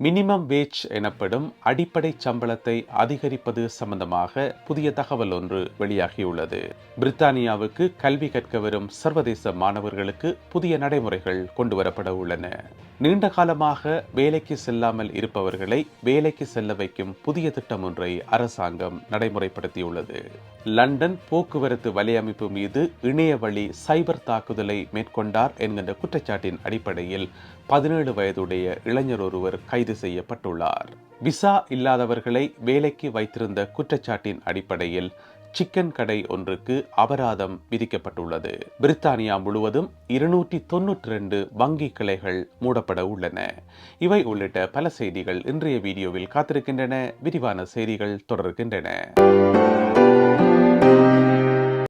Minimum wage எனப்படும் அடிப்படை சம்பளத்தை அதிகரிப்பது சம்பந்தமாக புதிய தகவல் ஒன்று வெளியாகியுள்ளது. பிரித்தானியாவுக்கு கல்வி கற்க வரும் சர்வதேச மாணவர்களுக்கு புதிய நடைமுறைகள் கொண்டுவரப்பட உள்ளன. நீண்ட காலமாக வேலைக்கு செல்லாமல் இருப்பவர்களை வேலைக்கு செல்ல வைக்கும் புதிய திட்டம் ஒன்றை அரசாங்கம் நடைமுறைப்படுத்தியுள்ளது. லண்டன் போக்குவரத்து வலையமைப்பு மீது இணைய வழி சைபர் தாக்குதலை மேற்கொண்டார் என்கின்ற குற்றச்சாட்டின் அடிப்படையில் பதினேழு வயதுடைய இளைஞர் ஒருவர் கைது செய்யப்பட்டுள்ளார். விசா இல்லாதவர்களை வேலைக்கு வைத்திருந்த குற்றச்சாட்டின் அடிப்படையில் சிக்கன் கடை ஒன்றுக்கு அபராதம் விதிக்கப்பட்டுள்ளது. பிரித்தானியா முழுவதும் இருநூற்றி தொன்னூற்றி ரெண்டு வங்கி கிளைகள் மூடப்பட உள்ளன. இவை உள்ளிட்ட பல செய்திகள் இன்றைய வீடியோவில் காத்திருக்கின்றன. விரிவான செய்திகள் தொடர்கின்றன.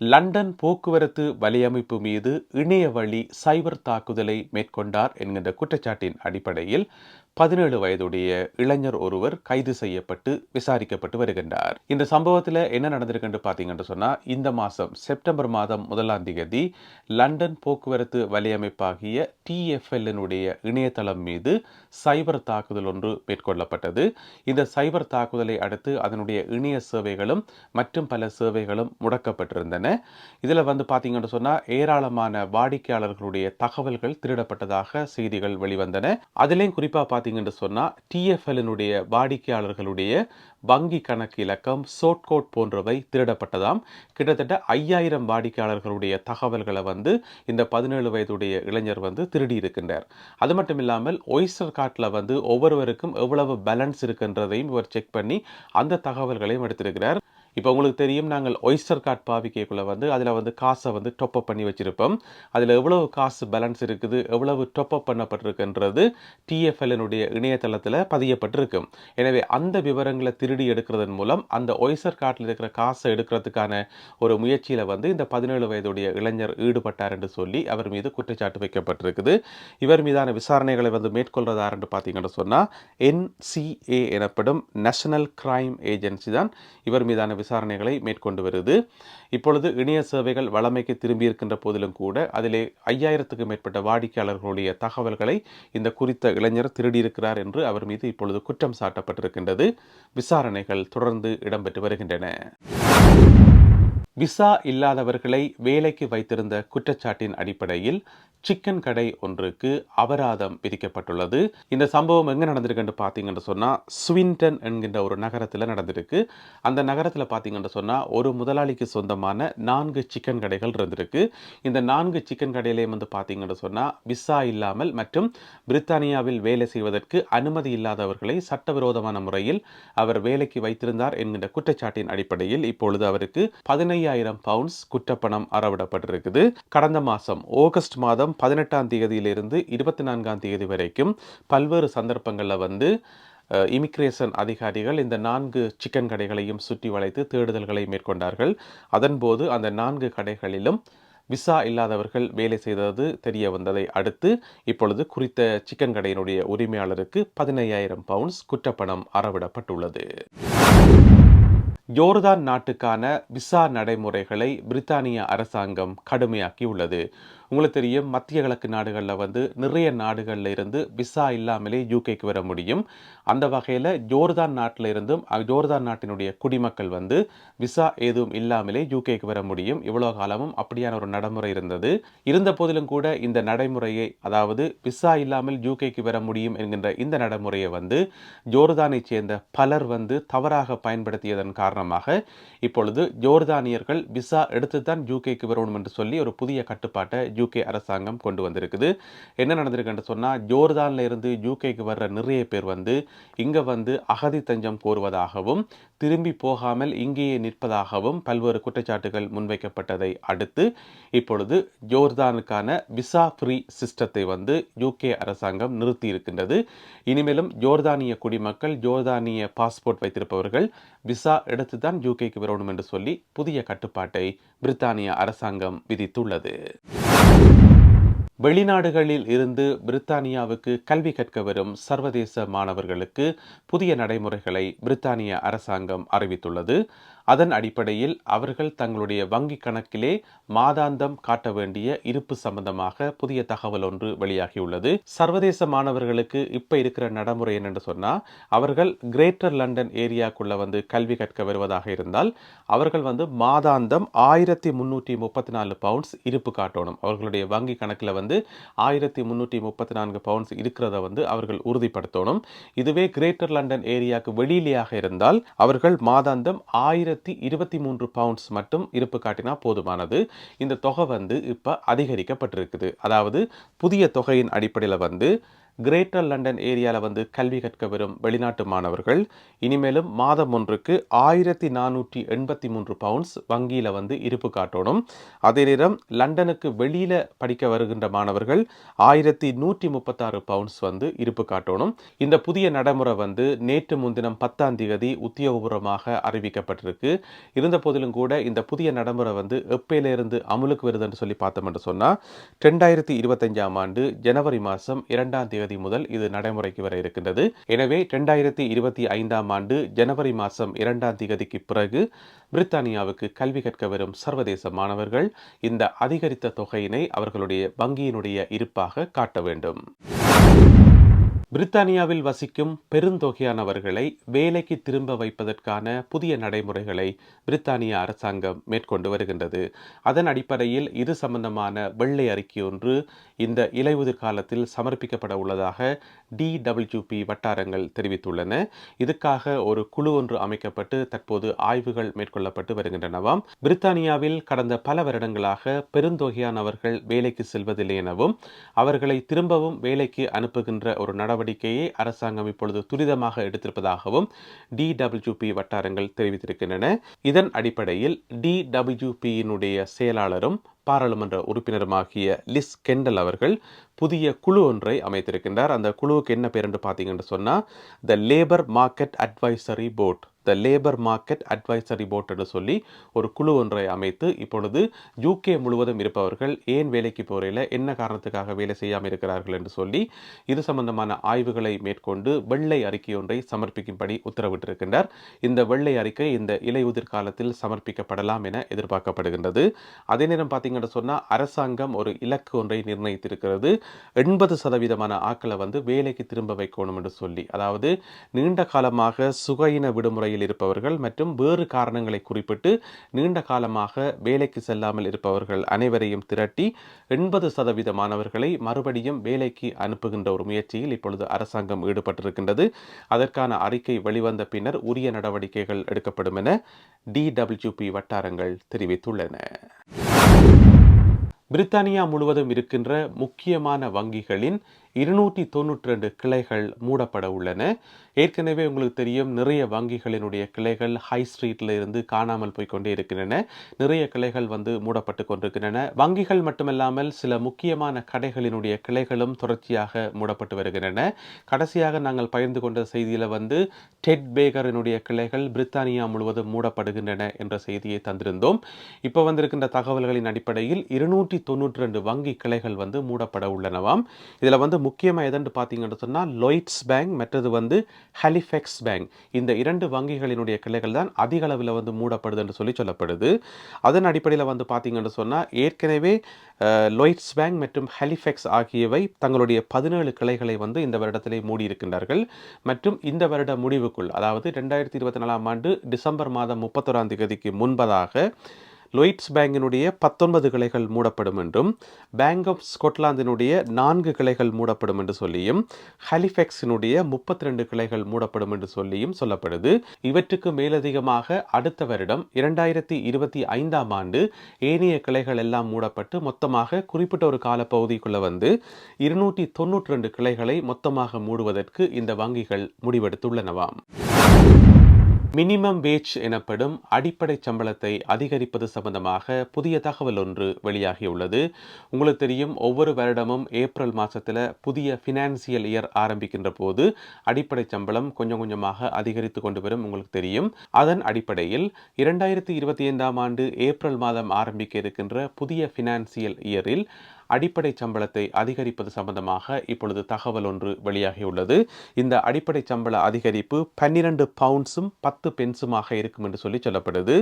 லண்டன் போக்குவரத்து வலையமைப்பு மீது இணைய வழி சைபர் தாக்குதலை மேற்கொண்டார் என்கின்ற குற்றச்சாட்டின் அடிப்படையில் பதினேழு வயதுடைய இளைஞர் ஒருவர் கைது செய்யப்பட்டு விசாரிக்கப்பட்டு வருகின்றார். இந்த சம்பவத்தில் என்ன நடந்திருக்குன்னு பார்த்தீங்கன்னு சொன்னால் இந்த மாதம் செப்டம்பர் மாதம் முதலாம் தேதி லண்டன் போக்குவரத்து வலையமைப்பாகிய டிஎஃப்எல்லினுடைய இணையதளம் மீது சைபர் தாக்குதல் ஒன்று மேற்கொள்ளப்பட்டது. இந்த சைபர் தாக்குதலை அடுத்து அதனுடைய இணைய சேவைகளும் மற்றும் பல சேவைகளும் முடக்கப்பட்டிருந்தன. இதில் வந்து பார்த்தீங்கன்னு சொன்னால் ஏராளமான வாடிக்கையாளர்களுடைய தகவல்கள் திருடப்பட்டதாக செய்திகள் வெளிவந்தன. அதிலேயும் குறிப்பாக பார்த்தீங்கன்னு சொன்னால் டிஎஃப்எல்லினுடைய வாடிக்கையாளர்களுடைய வங்கி கணக்கு இலக்கம் சோட் கோட் போன்றவை திருடப்பட்டதாம். கிட்டத்தட்ட ஐயாயிரம் வாடிக்கையாளர்களுடைய தகவல்களை வந்து இந்த பதினேழு வயதுடைய இளைஞர் வந்து திருடி இருக்கின்றார். அது மட்டும் இல்லாமல் ஒய்ஸ்டர் கார்டில் வந்து ஒவ்வொருவருக்கும் எவ்வளவு பேலன்ஸ் இருக்கின்றதையும் இவர் செக் பண்ணி அந்த தகவல்களையும் எடுத்திருக்கிறார். இப்போ உங்களுக்கு தெரியும் நாங்கள் ஒய்ஸ்டர் கார்ட் பாவிக்கைக்குள்ளே வந்து அதில் வந்து காசை வந்து டொப்பப் பண்ணி வச்சுருப்போம். அதில் எவ்வளவு காசு பேலன்ஸ் இருக்குது எவ்வளவு டொப்பப் பண்ணப்பட்டிருக்குன்றது டிஎஃப்எல்னுடைய இணையதளத்தில் பதியப்பட்டிருக்கும். எனவே அந்த விவரங்களை திருடி எடுக்கிறதன் மூலம் அந்த ஒய்சர் கார்டில் இருக்கிற காசை எடுக்கிறதுக்கான ஒரு முயற்சியில் வந்து இந்த பதினேழு வயதுடைய இளைஞர் ஈடுபட்டார் என்று சொல்லி அவர் மீது குற்றச்சாட்டு வைக்கப்பட்டிருக்குது. இவர் மீதான விசாரணைகளை வந்து மேற்கொள்றதார் என்று பார்த்தீங்கன்னு சொன்னால் என்சிஏ எனப்படும் நேஷனல் கிரைம் ஏஜென்சி தான் இவர் மீதான விசாரணைகளை மேற்கொண்டு வருது. இப்பொழுது இணைய சேவைகள் வளமைக்கு திரும்பியிருக்கின்ற போதிலும் கூட அதிலே ஐயாயிரத்துக்கு மேற்பட்ட வாடிக்கையாளர்களுடைய தகவல்களை இந்த குறித்த இளைஞர் திருடியிருக்கிறார் என்று அவர் மீது இப்பொழுது குற்றம் சாட்டப்பட்டிருக்கின்றது. விசாரணைகள் தொடர்ந்து இடம்பெற்று வருகின்றன. விசா இல்லாதவர்களை வேலைக்கு வைத்திருந்த குற்றச்சாட்டின் அடிப்படையில் சிக்கன் கடை ஒன்றுக்கு அபராதம் விதிக்கப்பட்டுள்ளது. இந்த சம்பவம் எங்கே நடந்திருக்குன்னு பார்த்தீங்கன்னு சொன்னால் ஸ்வின்டன் என்கின்ற ஒரு நகரத்தில் நடந்திருக்கு. அந்த நகரத்தில் பார்த்தீங்கன்னு சொன்னால் ஒரு முதலாளிக்கு சொந்தமான நான்கு சிக்கன் கடைகள் இருந்திருக்கு. இந்த நான்கு சிக்கன் கடையிலையும் வந்து பார்த்தீங்கன்னு சொன்னால் விசா இல்லாமல் மற்றும் பிரித்தானியாவில் வேலை செய்வதற்கு அனுமதி இல்லாதவர்களை சட்டவிரோதமான முறையில் அவர் வேலைக்கு வைத்திருந்தார் என்கின்ற குற்றச்சாட்டின் அடிப்படையில் இப்பொழுது அவருக்கு ஐயாயிரம் பவுண்ட்ஸ் குற்றப்பணம் அறவிடப்பட்டிருக்குது. கடந்த மாதம் ஆகஸ்ட் மாதம் பதினெட்டாம் தேதியிலிருந்து இருபத்தி நான்காம் தேதி வரைக்கும் பல்வேறு சந்தர்ப்பங்களில் வந்து இமிக்ரேஷன் அதிகாரிகள் இந்த நான்கு சிக்கன் கடைகளையும் சுற்றி வளைத்து தேடுதல்களை மேற்கொண்டார்கள். அதன்போது அந்த நான்கு கடைகளிலும் விசா இல்லாதவர்கள் வேலை செய்தது தெரிய வந்ததை அடுத்து இப்பொழுது குறித்த சிக்கன் கடையினுடைய உரிமையாளருக்கு பதினையாயிரம் பவுண்ட்ஸ் குற்றப்பணம் அறவிடப்பட்டுள்ளது. யோர்தான் நாட்டுக்கான விசா நடைமுறைகளை பிரித்தானிய அரசாங்கம் கடுமையாக்கியுள்ளது. உங்களுக்கு தெரியும் மத்திய கிழக்கு நாடுகளில் வந்து நிறைய நாடுகளில் இருந்து விசா இல்லாமலே யூகேக்கு வர முடியும். அந்த வகையில் ஜோர்தான் நாட்டில் இருந்தும் ஜோர்தான் நாட்டினுடைய குடிமக்கள் வந்து விசா எதுவும் இல்லாமலே யூகேக்கு வர முடியும். இவ்வளோ காலமும் அப்படியான ஒரு நடைமுறை இருந்தது. இருந்த போதிலும் கூட இந்த நடைமுறையை அதாவது விசா இல்லாமல் யூகேக்கு வர முடியும் என்கின்ற இந்த நடைமுறையை வந்து ஜோர்தானை சேர்ந்த பலர் வந்து தவறாக பயன்படுத்தியதன் காரணமாக இப்பொழுது ஜோர்தானியர்கள் விசா எடுத்து தான் யூகேக்கு வரணும் என்று சொல்லி ஒரு புதிய கட்டுப்பாட்டை யூகே அரசாங்கம் கொண்டு வந்திருக்குது. என்ன நடந்திருக்குன்னு சொன்னால் ஜோர்தான்ல இருந்து யூகேக்கு வர்ற நிறைய பேர் வந்து இங்கே வந்து அகதி தஞ்சம் கோருவதாகவும் திரும்பி போகாமல் இங்கேயே நிற்பதாகவும் பல்வேறு குற்றச்சாட்டுகள் முன்வைக்கப்பட்டதை அடுத்து இப்பொழுது ஜோர்தானுக்கான விசா ஃப்ரீ சிஸ்டத்தை வந்து யூகே அரசாங்கம் நிறுத்தி இருக்கின்றது இனிமேலும் ஜோர்தானிய குடிமக்கள் ஜோர்தானிய பாஸ்போர்ட் வைத்திருப்பவர்கள் விசா எடுத்து தான் யூகேக்கு வரணும் என்று சொல்லி புதிய கட்டுப்பாட்டை பிரித்தானிய அரசாங்கம் விதித்துள்ளது. வெளிநாடுகளில் இருந்து பிரித்தானியாவுக்கு கல்வி கற்க வரும் சர்வதேச மாணவர்களுக்கு புதிய நடைமுறைகளை பிரித்தானிய அரசாங்கம் அறிவித்துள்ளது. அதன் அடிப்படையில் அவர்கள் தங்களுடைய வங்கி கணக்கிலே மாதாந்தம் காட்ட வேண்டிய இருப்பு சம்பந்தமாக புதிய தகவல் ஒன்று வெளியாகியுள்ளது. சர்வதேச மாணவர்களுக்கு இப்ப இருக்கிற நடைமுறை என்னென்று சொன்னா அவர்கள் கிரேட்டர் லண்டன் ஏரியாக்குள்ள வந்து கல்வி கற்க வருவதாக இருந்தால் அவர்கள் வந்து மாதாந்தம் ஆயிரத்தி முன்னூற்றி முப்பத்தி நாலு பவுண்ட்ஸ் இருப்பு காட்டணும். அவர்களுடைய வங்கி கணக்கில் வந்து ஆயிரத்தி முன்னூற்றி முப்பத்தி நான்கு பவுண்ட்ஸ் இருக்கிறத வந்து அவர்கள் உறுதிப்படுத்தணும். இதுவே கிரேட்டர் லண்டன் ஏரியாவுக்கு வெளியிலேயாக இருந்தால் அவர்கள் மாதாந்தம் ஆயிரத்தி இருபத்தி மூன்று பவுண்ட்ஸ் மட்டும் இருப்பு காட்டினா போதுமானது. இந்த தொகை வந்து இப்போ அதிகரிக்கப்பட்டிருக்குது. அதாவது புதிய தொகையின் அடிப்படையில் வந்து கிரேட்டர் லண்டன் ஏரியாவில் வந்து கல்வி கற்க வரும் வெளிநாட்டு மாணவர்கள். இனிமேலும் மாதம் ஒன்றுக்கு ஆயிரத்தி நானூற்றி எண்பத்தி மூன்று பவுண்ட்ஸ் வங்கியில் வந்து இருப்பு காட்டணும். அதே நேரம் லண்டனுக்கு வெளியில் படிக்க வருகின்ற மாணவர்கள் ஆயிரத்தி நூற்றி முப்பத்தாறு பவுண்ட்ஸ் வந்து இருப்பு காட்டணும். இந்த புதிய நடைமுறை வந்து நேற்று முன்தினம் பத்தாம் தேதி உத்தியோகபூர்வமாக அறிவிக்கப்பட்டிருக்கு. இருந்த போதிலும் கூட இந்த புதிய நடைமுறை வந்து எப்பயிலிருந்து அமுலுக்கு வருதுன்னு சொல்லி பார்த்தோம் என்று சொன்னால் ரெண்டாயிரத்தி இருபத்தஞ்சாம் ஆண்டு ஜனவரி மாதம் இரண்டாம் தேதி முதல் இது நடைமுறைக்கு வர இருக்கின்றது. எனவே ரெண்டாயிரத்தி இருபத்தி ஐந்தாம் ஆண்டு ஜனவரி மாதம் இரண்டாம் தேதிக்கு பிறகு பிரித்தானியாவுக்கு கல்வி கற்க வரும் சர்வதேச மாணவர்கள் இந்த அதிகரித்த தொகையினை அவர்களுடைய வங்கியினுடைய இருப்பாக காட்ட வேண்டும். பிரித்தானியாவில் வசிக்கும் பெருந்தொகையானவர்களை வேலைக்கு திரும்ப வைப்பதற்கான புதிய நடைமுறைகளை பிரித்தானிய அரசாங்கம் மேற்கொண்டு வருகின்றது. அதன் அடிப்படையில் இது சம்பந்தமான வெள்ளை அறிக்கை ஒன்று இந்த இலையுதிர் காலத்தில் சமர்ப்பிக்கப்பட உள்ளதாக டிடபிள்யூபி வட்டாரங்கள் தெரிவித்துள்ளன. இதுக்காக ஒரு குழு ஒன்று அமைக்கப்பட்டு தற்போது ஆய்வுகள் மேற்கொள்ளப்பட்டு வருகின்றனவாம். பிரித்தானியாவில் கடந்த பல வருடங்களாக பெருந்தொகையானவர்கள் வேலைக்கு செல்வதில்லை எனவும் அவர்களை திரும்பவும் வேலைக்கு அனுப்புகின்ற ஒரு நடவடிக்கையை அரசாங்கம் இப்பொழுது துரிதமாக எடுத்திருப்பதாகவும் டிடபிள்யூபி வட்டாரங்கள் தெரிவித்திருக்கின்றன. இதன் அடிப்படையில் டிடபிள்யூபியினுடைய செயலாளரும் பாராளுமன்ற உறுப்பினருமாகிய லிஸ் கெண்டல் அவர்கள் புதிய குழு ஒன்றை அமைத்திருக்கின்றார். அந்த குழுவுக்கு என்ன பேர் என்று பார்த்தீங்கன்னு சொன்னால் the labour market advisory board the labour market advisory board என்று சொல்லி ஒரு குழு ஒன்றை அமைத்து இப்பொழுது யூகே முழுவதும் இருப்பவர்கள் ஏன் வேலைக்கு போறையில் என்ன காரணத்துக்காக வேலை செய்யாமல் இருக்கிறார்கள் என்று சொல்லி இது சம்பந்தமான ஆய்வுகளை மேற்கொண்டு வெள்ளை அறிக்கை ஒன்றை சமர்ப்பிக்கும்படி உத்தரவிட்டிருக்கின்றார். இந்த வெள்ளை அறிக்கை இந்த இலையுதிர் காலத்தில் சமர்ப்பிக்கப்படலாம் என எதிர்பார்க்கப்படுகின்றது. அதே நேரம் பார்த்தீங்கன்னு சொன்னால் அரசாங்கம் ஒரு இலக்கு ஒன்றை நிர்ணயித்திருக்கிறது. எண்பது சதவீதமான ஆக்களை வந்து வேலைக்கு திரும்ப வைக்கணும் என்று சொல்லி அதாவது நீண்ட காலமாக சுகையின விடுமுறையில் இருப்பவர்கள் மற்றும் வேறு காரணங்களை குறிப்பிட்டு நீண்ட காலமாக வேலைக்கு செல்லாமல் இருப்பவர்கள் அனைவரையும் திரட்டி எண்பது சதவீதமானவர்களை மறுபடியும் வேலைக்கு அனுப்புகின்ற ஒரு முயற்சியில் இப்பொழுது அரசாங்கம் ஈடுபட்டிருக்கின்றது. அதற்கான அறிக்கை வெளிவந்த பின்னர் உரிய நடவடிக்கைகள் எடுக்கப்படும் என டிடபிள்யூபி வட்டாரங்கள் தெரிவித்துள்ளன. பிரித்தானியா முழுவதும் இருக்கின்ற முக்கியமான வங்கிகளின் இருநூற்றி தொண்ணூற்றி ரெண்டு கிளைகள் மூடப்பட உள்ளன. ஏற்கனவே உங்களுக்கு தெரியும் நிறைய வங்கிகளினுடைய கிளைகள் ஹை ஸ்ட்ரீட்ல இருந்து காணாமல் போய்கொண்டே இருக்கின்றன. நிறைய கிளைகள் வந்து மூடப்பட்டு கொண்டிருக்கின்றன. வங்கிகள் மட்டுமல்லாமல் சில முக்கியமான கடைகளினுடைய கிளைகளும் தொடர்ச்சியாக மூடப்பட்டு வருகின்றன. கடைசியாக நாங்கள் பகிர்ந்து கொண்ட செய்தியில் வந்து டெட் பேகரினுடைய கிளைகள் பிரித்தானியா முழுவதும் மூடப்படுகின்றன என்ற செய்தியை தந்திருந்தோம். இப்போ வந்திருக்கின்ற தகவல்களின் அடிப்படையில் இருநூற்றி தொண்ணூற்றி ரெண்டு வங்கி கிளைகள் வந்து மூடப்பட உள்ளனவாம். இதில் வந்து முக்கியமாக எதென்று பார்த்தீங்கன்னு சொன்னால் லொயிட்ஸ் பேங்க் மற்றது வந்து ஹலிஃபெக்ஸ் பேங்க் இந்த இரண்டு வங்கிகளினுடைய கிளைகள் தான் அதிக அளவில் வந்து மூடப்படுது என்று சொல்லி சொல்லப்படுது. அதன் அடிப்படையில் வந்து பார்த்தீங்கன்னு சொன்னால் ஏற்கனவே லொயிட்ஸ் பேங்க் மற்றும் ஹலிஃபெக்ஸ் ஆகியவை தங்களுடைய பதினேழு கிளைகளை வந்து இந்த வருடத்திலே மூடியிருக்கின்றார்கள் மற்றும் இந்த வருட முடிவுக்குள் அதாவது ரெண்டாயிரத்தி இருபத்தி நாலாம் ஆண்டு டிசம்பர் மாதம் முப்பத்தொராம் தேதிக்கு முன்பதாக லொயிட்ஸ் பேங்கினுடைய பத்தொன்பது கிளைகள் மூடப்படும் என்றும் பேங்க் ஆஃப் ஸ்கொட்லாந்தினுடைய நான்கு கிளைகள் மூடப்படும் என்று சொல்லியும் ஹலிஃபெக்ஸினுடைய முப்பத்தி ரெண்டு கிளைகள் மூடப்படும் என்று சொல்லியும் சொல்லப்படுது. இவற்றுக்கு மேலதிகமாக அடுத்த வருடம் இரண்டாயிரத்தி இருபத்தி ஐந்தாம் ஆண்டு ஏனைய கிளைகள் எல்லாம் மூடப்பட்டு மொத்தமாக குறிப்பிட்ட ஒரு காலப்பகுதிக்குள்ள வந்து இருநூற்றி தொன்னூற்றி ரெண்டு கிளைகளை மொத்தமாக மூடுவதற்கு இந்த வங்கிகள் முடிவெடுத்துள்ளனவாம். மினிமம் வேஜ் எனப்படும் அடிப்படை சம்பளத்தை அதிகரிப்பது சம்பந்தமாக புதிய தகவல் ஒன்று வெளியாகியுள்ளது. உங்களுக்கு தெரியும் ஒவ்வொரு வருடமும் ஏப்ரல் மாதத்தில் புதிய ஃபினான்சியல் இயர் ஆரம்பிக்கின்ற போது அடிப்படை சம்பளம் கொஞ்சம் கொஞ்சமாக அதிகரித்து கொண்டு வரும் உங்களுக்கு தெரியும். அதன் அடிப்படையில் இரண்டாயிரத்தி இருபத்தி ஐந்தாம் ஆண்டு ஏப்ரல் மாதம் ஆரம்பிக்க இருக்கின்ற புதிய ஃபினான்சியல் இயரில் அடிப்படை சம்பளத்தை அதிகரிப்பது சம்பந்தமாக இப்பொழுது தகவல் ஒன்று வெளியாகியுள்ளது. இந்த அடிப்படை சம்பள அதிகரிப்பு பன்னிரண்டு பவுண்ட்ஸும் பத்து பென்ஸுமாக இருக்கும் என்று சொல்லி சொல்லப்படுது.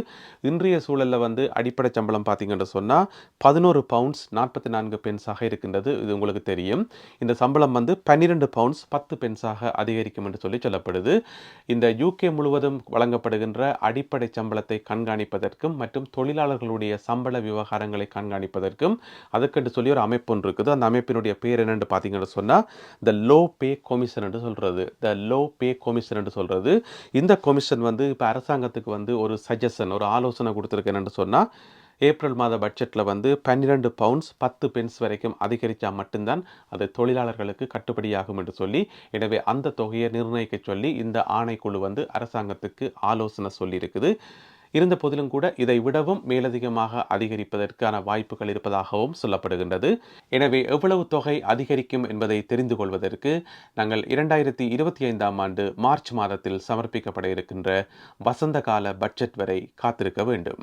இன்றைய சூழலில் வந்து அடிப்படை சம்பளம் பார்த்தீங்கன்னு சொன்னால் பதினோரு பவுண்ட்ஸ் நாற்பத்தி நான்கு பென்ஸாக இருக்கின்றது. இது உங்களுக்கு தெரியும். இந்த சம்பளம் வந்து பன்னிரண்டு பவுண்ட்ஸ் பத்து பென்ஸாக அதிகரிக்கும் என்று சொல்லி சொல்லப்படுது. இந்த யூகே முழுவதும் வழங்கப்படுகின்ற அடிப்படை சம்பளத்தை கண்காணிப்பதற்கும் மற்றும் தொழிலாளர்களுடைய சம்பள விவகாரங்களை கண்காணிப்பதற்கும் அதற்கென்று சொல்லி ஒரு அமைப்பு ஒன்று இருக்குது. அந்த அமைப்பினுடைய பேர் என்னென்னு பார்த்தீங்கன்னு சொன்னால் த லோ பே கொமிஷன் என்று சொல்கிறது த லோ பே கொமிஷன் என்று சொல்கிறது இந்த கொமிஷன் வந்து இப்போ அரசாங்கத்துக்கு வந்து ஒரு சஜஷன் ஒரு ஆலோசனை கொடுத்துருக்கு என்னென்னு சொன்னால் ஏப்ரல் மாத பட்ஜெட்டில் வந்து பன்னிரெண்டு பவுண்ட்ஸ் பத்து பென்ஸ் வரைக்கும் அதிகரித்தா மட்டும்தான் அது தொழிலாளர்களுக்கு கட்டுப்படியாகும் என்று சொல்லி எனவே அந்த தொகையை நிர்ணயிக்க சொல்லி இந்த ஆணைக்குழு வந்து அரசாங்கத்துக்கு ஆலோசனை சொல்லியிருக்குது. இருந்த போதிலும் கூட இதை விடவும் மேலதிகமாக அதிகரிப்பதற்கான வாய்ப்புகள் இருப்பதாகவும் சொல்லப்படுகின்றது. எனவே எவ்வளவு தொகை அதிகரிக்கும் என்பதை தெரிந்து கொள்வதற்கு நாங்கள் இரண்டாயிரத்தி இருபத்தி ஐந்தாம் ஆண்டு மார்ச் மாதத்தில் சமர்ப்பிக்கப்பட இருக்கின்ற வசந்த கால பட்ஜெட் வரை காத்திருக்க வேண்டும்.